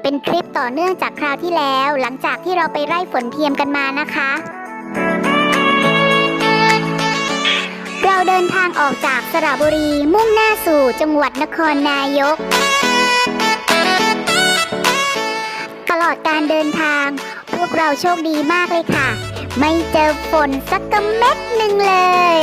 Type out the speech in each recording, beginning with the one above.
ในทริปครั้งนี้เป็นทริปต่อเนื่องจากคราวที่แล้ว หลังจากที่เราไปไร่ฝนเทียมกันมานะคะ เราเดินทางออกจากสระบุรี มุ่งหน้าสู่จังหวัดนครนายก ตลอดการเดินทาง พวกเราโชคดีมากเลยค่ะ ไม่เจอฝนสักกะเม็ดหนึ่งเลย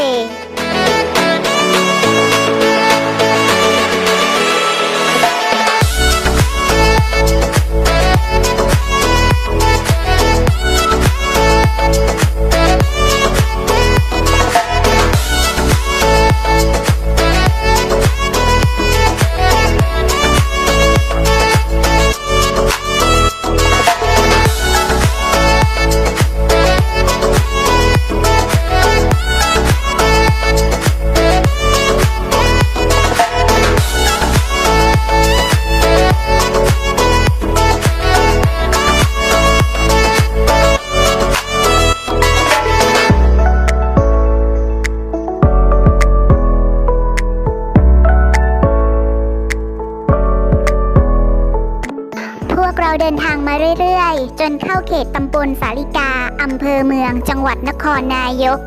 เดินทางมาเรื่อยๆ จนเข้าเขตตำบลสาลิกา อำเภอเมือง จังหวัดนครนายก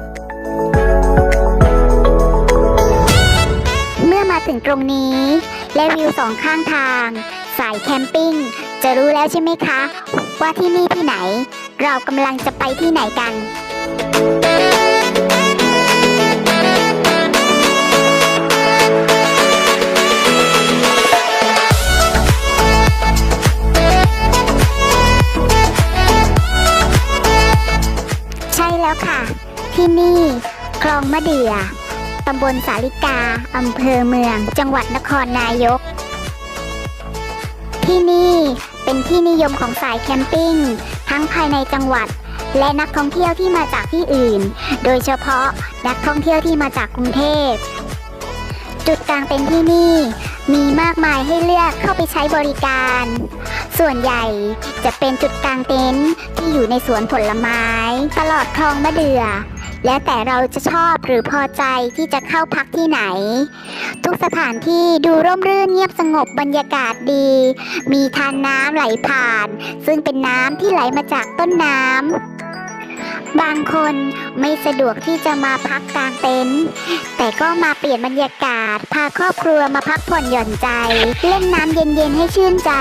เมื่อมาถึงตรงนี้ และวิวสองข้างทาง สายแคมปิ้ง จะรู้แล้วใช่ไหมคะ ว่าที่นี่ที่ไหน เรากำลังจะไปที่ไหนกัน แล้วค่ะ ที่นี่คลองมะเดื่อตำบลสาลิกา อำเภอเมือง จังหวัดนครนายก ที่นี่เป็นที่นิยมของสายแคมปิ้ง ทั้งภายในจังหวัด และนักท่องเที่ยวที่มาจากที่อื่น โดยเฉพาะนักท่องเที่ยวที่มาจากกรุงเทพจุดกลางเต็นท์ที่นี่ มีมากมายให้เลือกเข้าไปใช้บริการ ส่วนใหญ่จะเป็นจุดกลางเต็นท์ที่อยู่ในสวนผลไม้ ตลอดคลองมะเดื่อ แล้วแต่เราจะชอบหรือพอใจที่จะเข้าพักที่ไหน ทุกสถานที่ดูร่มรื่นเงียบสงบบรรยากาศดี มีทานน้ำไหลผ่าน ซึ่งเป็นน้ำที่ไหลมาจากต้นน้ำ บางคนไม่สะดวกที่จะมาพักกลางเต็นท์แต่ก็มาเปลี่ยนบรรยากาศ พาครอบครัวมาพักผ่อนหย่อนใจ เล่นน้ำเย็นๆให้ชื่นใจ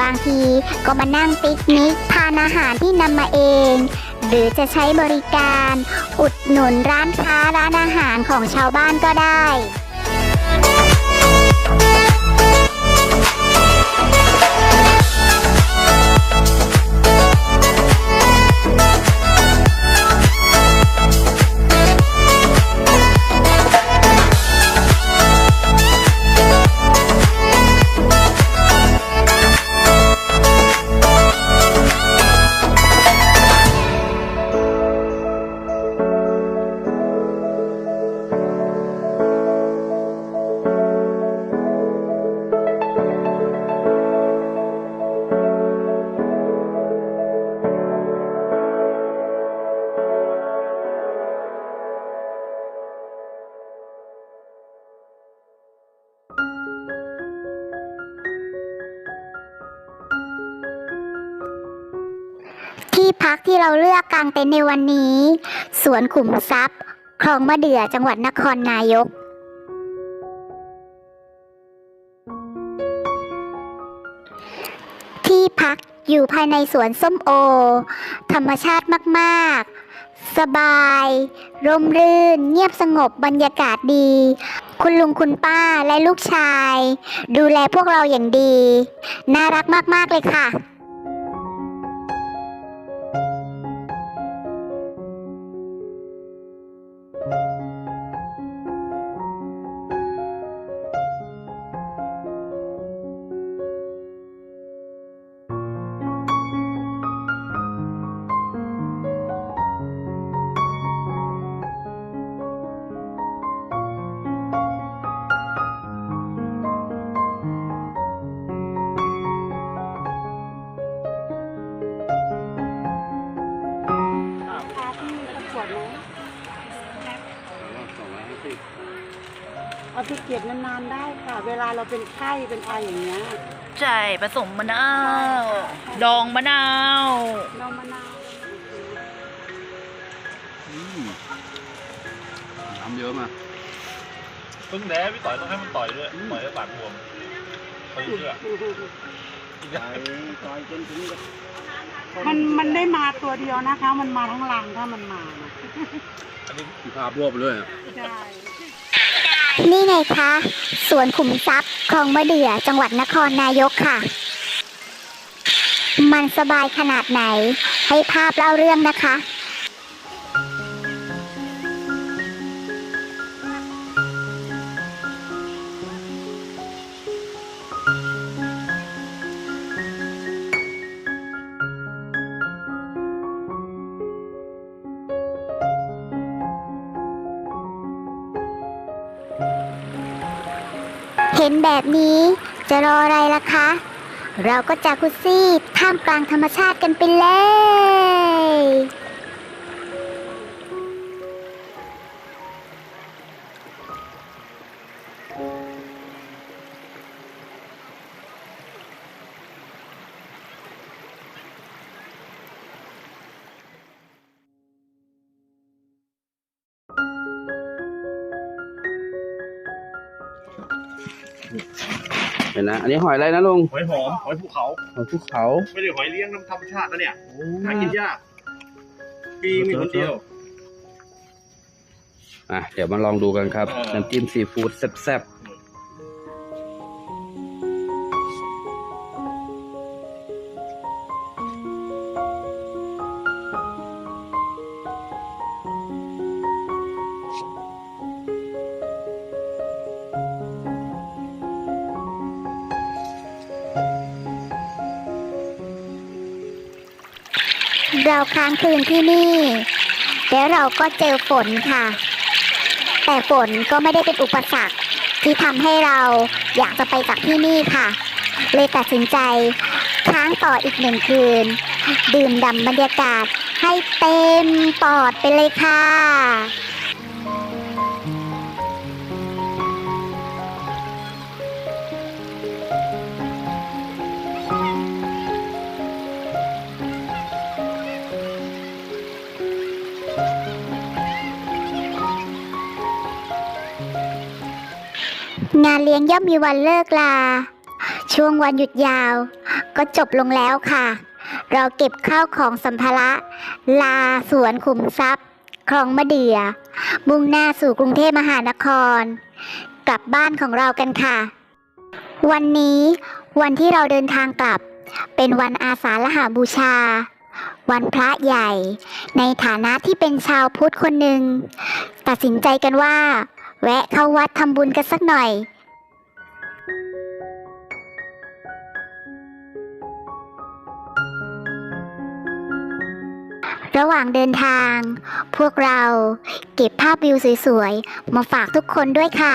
บางทีก็มานั่งปิกนิกทานอาหารที่นำมาเอง หรือจะใช้บริการ อุดหนุนร้านค้าร้านอาหารของชาวบ้านก็ได้ เราเลือกกางเต็นท์ในวันนี้ สวนขุมทรัพย์ คลองมะเดื่อจังหวัดนครนายก ที่พักอยู่ภายในสวนส้มโอ ธรรมชาติมาก ๆ สบาย ร่มรื่น เงียบสงบบรรยากาศดี คุณลุงคุณป้าและลูกชาย ดูแลพวกเราอย่างดี น่ารักมาก ๆ เลยค่ะ ขวดรู้ยเอาไปเก็บนานๆได้ค่ะ เวลาเราเป็นไข้เป็นอะไรอย่างเงี้ยใช่ผสมมะนาว ดองมะนาวดองมะนาวน้ำเยอะมากเพิ่งแด้พี่ต่อยต้องให้มันต่อยด้วยต่อยแล้วปากบวมเขาเชื่อ ใส่ต่อยจนถึง มันมันได้มาตัวเดียวนะคะ มันมาทั้งรังถ้ามันมานะอันนี้มีภาพรวบไปด้วยอะใช่นี่ไงคะ สวนขุมทรัพย์คลองมะเดื่อจังหวัดนครนายกค่ะ มันสบายขนาดไหน ให้ภาพเล่าเรื่องนะคะ ห็นแบบนี้จะรออะไรล่ะคะ เราก็จากุซี่ท่ามกลางธรรมชาติกันไปเลย เห็นนะ อันนี้หอยอะไรนะลุงหอยหอมหอยภูเขา หอยภูเขาไม่ได้หอยเลี้ยงน้ำธรรมชาตินะเนี่ยหากินยากปีมีคนเดียวอะเดี๋ยวมาลองดูกันครับเออน้ำจิ้มซีฟู้ดแซ่บๆ เราค้างคืนที่นี่ แล้วเราก็เจอฝนค่ะ แต่ฝนก็ไม่ได้เป็นอุปสรรคที่ทำให้เราอยากจะไปจากที่นี่ค่ะ เลยตัดสินใจค้างต่ออีกหนึ่งคืน ดื่มด่ำบรรยากาศให้เต็มปอดไปเลยค่ะ งานเลี้ยงย่อมมีวันเลิกลา ช่วงวันหยุดยาว ก็จบลงแล้วค่ะ เราเก็บข้าวของสัมภาระ ลาสวนขุมทรัพย์ คลองมะเดื่อ มุ่งหน้าสู่กรุงเทพมหานคร กลับบ้านของเรากันค่ะ วันนี้วันที่เราเดินทางกลับ เป็นวันอาสาฬหาบูชา วันพระใหญ่ ในฐานะที่เป็นชาวพุทธคนหนึ่ง ตัดสินใจกันว่า แวะเข้าวัดทำบุญกันสักหน่อย ระหว่างเดินทาง พวกเราเก็บภาพวิวสวยๆ มาฝากทุกคนด้วยค่ะ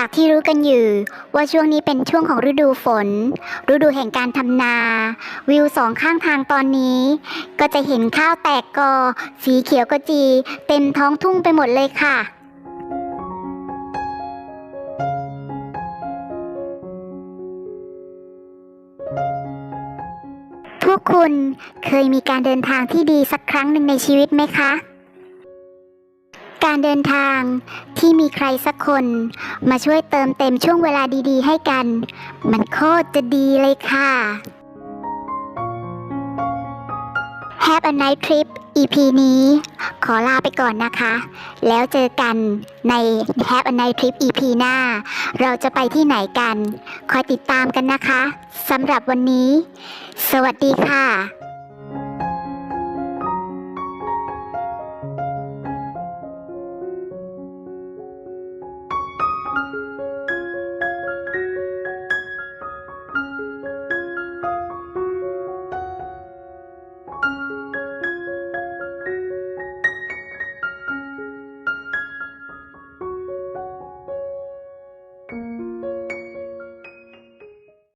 จากที่รู้กันอยู่ว่าช่วงนี้เป็นช่วงของฤดูฝน ฤดูแห่งการทำนา วิวสองข้างทางตอนนี้ ก็จะเห็นข้าวแตกกอ สีเขียวกจี เต็มท้องทุ่งไปหมดเลยค่ะพวกคุณเคยมีการเดินทางที่ดีสักครั้งหนึ่งในชีวิตไหมคะ การเดินทางที่มีใครสักคนมาช่วยเติมเต็มช่วงเวลาดีๆ ให้กัน มันโคตรจะดีเลยค่ะ Have a nice trip EP นี้ ขอลาไปก่อนนะคะ แล้วเจอกันใน Have a nice trip EP หน้า เราจะไปที่ไหนกัน คอยติดตามกันนะคะสำหรับวันนี้ สวัสดีค่ะ